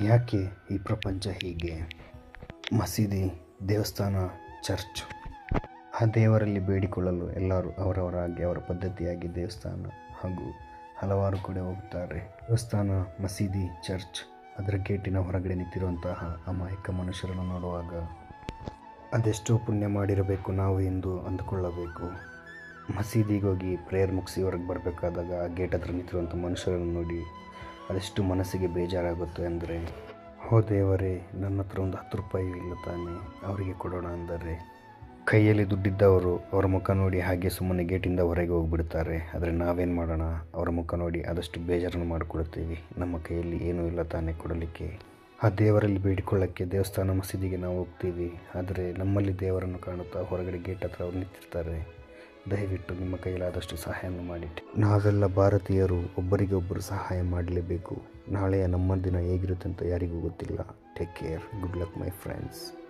ಯಾಕೆ ಈ ಪ್ರಪಂಚ ಹೀಗೆ? ಮಸೀದಿ, ದೇವಸ್ಥಾನ, ಚರ್ಚ್. ಆ ದೇವರಲ್ಲಿ ಬೇಡಿಕೊಳ್ಳಲು ಎಲ್ಲರೂ ಅವರವರಾಗಿ, ಅವರ ಪದ್ಧತಿಯಾಗಿ ದೇವಸ್ಥಾನ ಹಾಗೂ ಹಲವಾರು ಕಡೆ ಹೋಗುತ್ತಾರೆ. ದೇವಸ್ಥಾನ, ಮಸೀದಿ, ಚರ್ಚ್ ಅದರ ಗೇಟಿನ ಹೊರಗಡೆ ನಿಂತಿರುವಂತಹ ಅಮಾಯಕ ಮನುಷ್ಯರನ್ನು ನೋಡುವಾಗ ಅದೆಷ್ಟೋ ಪುಣ್ಯ ಮಾಡಿರಬೇಕು ನಾವು ಎಂದು ಅಂದುಕೊಳ್ಳಬೇಕು. ಮಸೀದಿಗೆ ಹೋಗಿ ಪ್ರೇಯರ್ ಮುಗಿಸಿ ಹೊರಗೆ ಬರಬೇಕಾದಾಗ ಆ ಗೇಟ್ ಹತ್ರ ನಿಂತಿರುವಂಥ ಮನುಷ್ಯರನ್ನು ನೋಡಿ ಅದೆಷ್ಟು ಮನಸ್ಸಿಗೆ ಬೇಜಾರಾಗುತ್ತೆ ಅಂದರೆ, ಹೋ ದೇವರೇ, ನನ್ನ ಹತ್ರ ಒಂದು ಹತ್ತು ರೂಪಾಯಿ ಇಲ್ಲ ತಾನೆ, ಅವರಿಗೆ ಕೊಡೋಣ ಅಂದರೆ, ಕೈಯಲ್ಲಿ ದುಡ್ಡಿದ್ದವರು ಅವರ ಮುಖ ನೋಡಿ ಹಾಗೆ ಸುಮ್ಮನೆ ಗೇಟಿಂದ ಹೊರಗೆ ಹೋಗಿಬಿಡ್ತಾರೆ. ಆದರೆ ನಾವೇನು ಮಾಡೋಣ? ಅವರ ಮುಖ ನೋಡಿ ಆದಷ್ಟು ಬೇಜಾರನ್ನು ಮಾಡಿಕೊಡುತ್ತೀವಿ ನಮ್ಮ ಕೈಯಲ್ಲಿ ಏನೂ ಇಲ್ಲ ತಾನೇ ಕೊಡಲಿಕ್ಕೆ. ಆ ದೇವರಲ್ಲಿ ಬೇಡಿಕೊಳ್ಳೋಕ್ಕೆ ದೇವಸ್ಥಾನ ಮಸೀದಿಗೆ ನಾವು ಹೋಗ್ತೀವಿ. ಆದರೆ ನಮ್ಮಲ್ಲಿ ದೇವರನ್ನು ಕಾಣುತ್ತಾ ಹೊರಗಡೆ ಗೇಟ್ ಹತ್ರ ಅವ್ರು ನಿಂತಿರ್ತಾರೆ. ದಯವಿಟ್ಟು ನಿಮ್ಮ ಕೈಲಾದಷ್ಟು ಸಹಾಯವನ್ನು ಮಾಡಿಟ್ಟು. ನಾವೆಲ್ಲ ಭಾರತೀಯರು ಒಬ್ಬರಿಗೊಬ್ಬರು ಸಹಾಯ ಮಾಡಲೇಬೇಕು. ನಾಳೆಯ ನಮ್ಮ ದಿನ ಹೇಗಿರುತ್ತೆ ಅಂತ ಯಾರಿಗೂ ಗೊತ್ತಿಲ್ಲ. Take care good luck my friends